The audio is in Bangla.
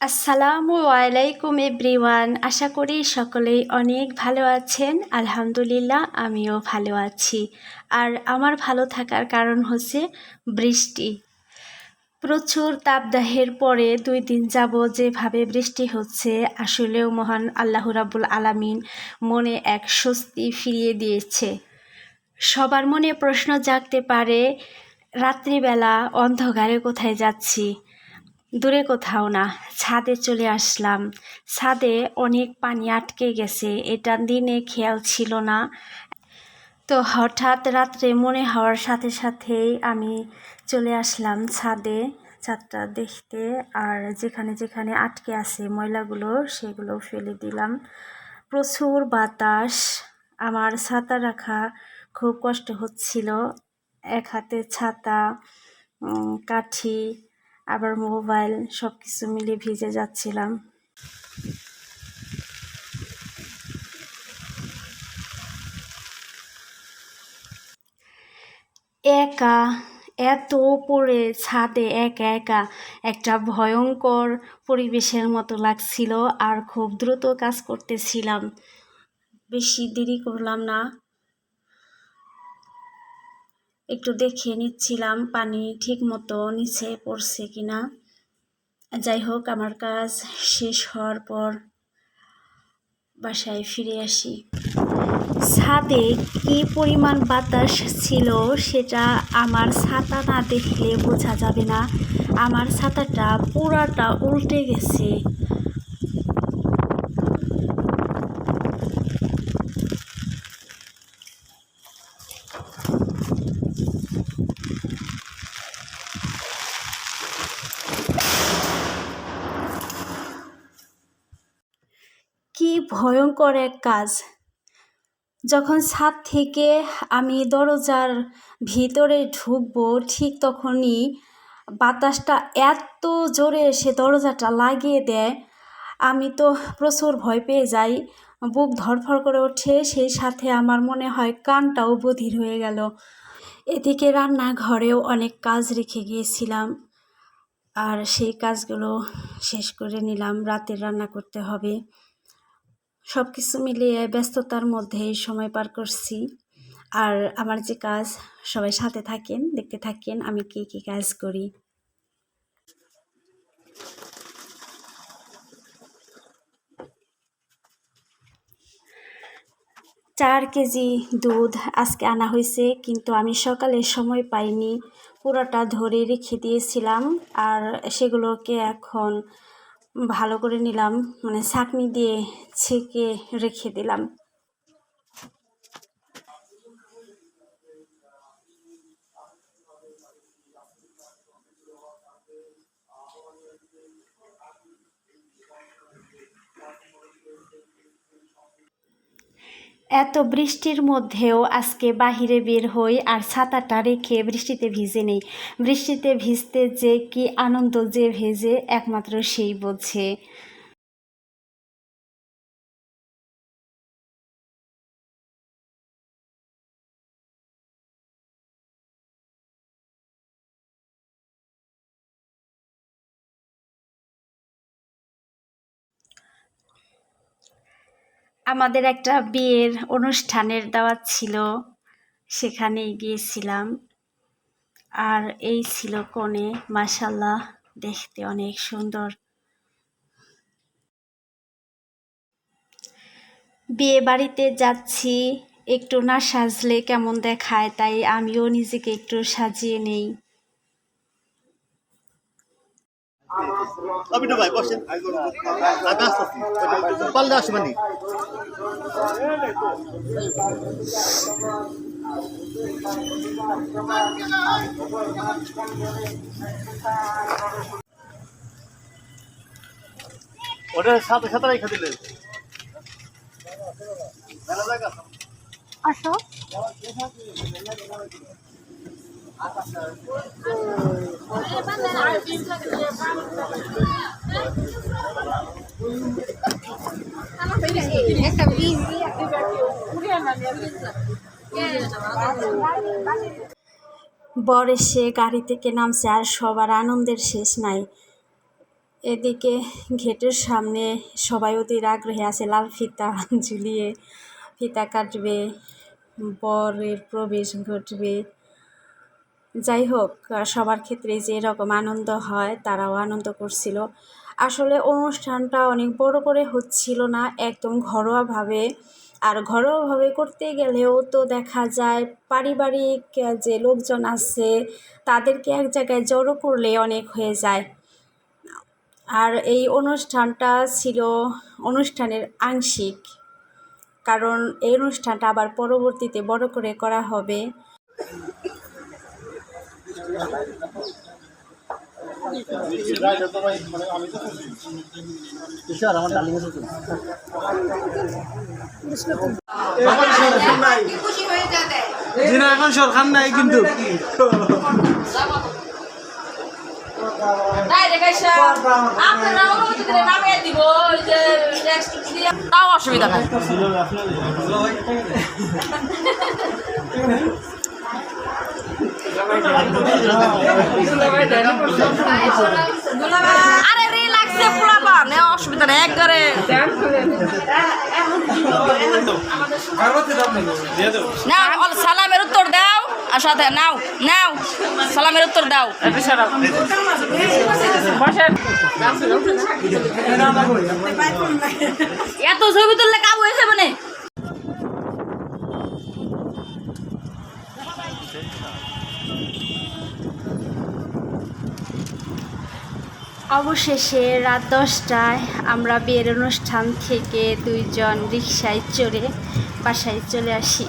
আসসালামু আলাইকুম এভরিওয়ান। আশা করি সকলেই অনেক ভালো আছেন। আলহামদুলিল্লাহ, আমিও ভালো আছি। আর আমার ভালো থাকার কারণ হচ্ছে বৃষ্টি। প্রচুর তাপদাহের পরে দুই দিন যাব যেভাবে বৃষ্টি হচ্ছে, আসলেও মহান আল্লাহ রাবুল আলামিন মনে এক স্বস্তি ফিরিয়ে দিয়েছে। সবার মনে প্রশ্ন জাগতে পারে, রাত্রিবেলা অন্ধকারে কোথায় যাচ্ছি? দূরে কোথাও না, ছাদে চলে আসলাম। ছাদে অনেক পানি আটকে গেছে, এটা দিনে খেয়াল ছিল না। তো হঠাৎ রাত্রে মনে হওয়ার সাথে সাথেই আমি চলে আসলাম ছাদে। ছাদটা দেখতে আর যেখানে যেখানে আটকে আছে ময়লাগুলো, সেগুলো ফেলে দিলাম। প্রচুর বাতাস, আমার ছাতা রাখা খুব কষ্ট হচ্ছিল। এক হাতে ছাতা কাঠি আবার মোবাইল সব কিছু মিলিয়ে ভিজে যাচ্ছিলাম। একা, এত উপরে, ছাদে একা একা। একটা ভয়ঙ্কর পরিবেশের মতো লাগছিল আর খুব দ্রুত কাজ করতেছিলাম। বেশি দেরি করলাম না। একটু দেখে নিচ্ছিলাম, পানি ঠিক মতো নিচে পড়ছে কিনা। যাই হোক, আমার কাজ শেষ হওয়ার পর বাসায় ফিরে আসি। ছাদে কি পরিমাণ বাতাস ছিল সেটা আমার ছাতা না দেখলে বোঝা যাবে না। আমার ছাতাটা পুরাটা উল্টে গেছে। কি ভয়ঙ্কর এক কাজ। যখন ছাদ থেকে আমি দরজার ভিতরে ঢুকবো, ঠিক তখনই বাতাসটা এত জোরে এসে দরজাটা লাগিয়ে দেয়, আমি তো প্রচুর ভয় পেয়ে যাই। বুক ধরফর করে ওঠে, সেই সাথে আমার মনে হয় কানটাও বধির হয়ে গেল। এদিকে রান্নাঘরেও অনেক কাজ রেখে গিয়েছিলাম। আর সেই কাজগুলো শেষ করে নিলাম, রাতের রান্না করতে হবে। সব কিছু মিলিয়ে ব্যস্ততার মধ্যেই সময় পার করছি। আর আমার যে কাজ, সবাই সাথে থাকেন, দেখতে থাকেন, আমি কি কি কাজ করি। চার কেজি দুধ আজকে আনা হয়েছে, কিন্তু আমি সকালে সময় পাইনি। পুরোটা ধরে রেখে দিয়েছিলাম, আর সেগুলোকে এখন ভালো করে নিলাম মানে ছাঁকনি দিয়ে ছেঁকে রেখে দিলাম। এত বৃষ্টির মধ্যেও আজকে বাহিরে বের হই আর ছাতাটা রেখে বৃষ্টিতে ভিজে নেই। বৃষ্টিতে ভিজতে যে কি আনন্দ যে ভেজে একমাত্র সেই বোঝে। আমাদের একটা বিয়ের অনুষ্ঠানের দাওয়াত ছিল, সেখানেই গিয়েছিলাম। আর এই ছিল কনে মাসাল্লাহ দেখতে অনেক সুন্দর। বিয়ে বাড়িতে যাচ্ছি, একটু না সাজলে কেমন দেখায়, তাই আমিও নিজেকে একটু সাজিয়ে নেই। Baik, bosan. Agak sasi. Pal dah semani. ওটা সাথে সাথে রেখে দিলেন আসো বর এসে গাড়ি থেকে নামছে আর সবার আনন্দের শেষ নাই। এদিকে ঘেটের সামনে সবাই অধীর আগ্রহে আছে, লাল ফিতা ঝুলিয়ে, ফিতা কাটবে, বরের প্রবেশ ঘটবে। যাই হোক, সবার ক্ষেত্রে যে এরকম আনন্দ হয়, তারাও আনন্দ করছিল। আসলে অনুষ্ঠানটা অনেক বড় করে হচ্ছিল না, একদম ঘরোয়াভাবে। আর ঘরোয়াভাবে করতে গেলেও তো দেখা যায়, পারিবারিক যে লোকজন আছে, তাদেরকে এক জায়গায় জড়ো করলে অনেক হয়ে যায়। আর এই অনুষ্ঠানটা ছিল অনুষ্ঠানের আংশিক, কারণ এই অনুষ্ঠানটা আবার পরবর্তীতে বড় করে করা হবে কিসের আমার ডালিং আছে তো জিনা এখন সরকার নাই কিন্তু। তাও অসুবিধা নাই। আরে রিল্যাক্সে অসুবিধা নেই, একবারে। অল সালামের উত্তর দাও, আর সাথে নাও নাও, সালামের উত্তর দাও। এত ছবি তুললে কাবু হয়েছে মানে অবশেষে রাত দশটায় আমরা বিয়ের অনুষ্ঠান থেকে দুইজন রিক্সায় চড়ে বাসায় চলে আসি।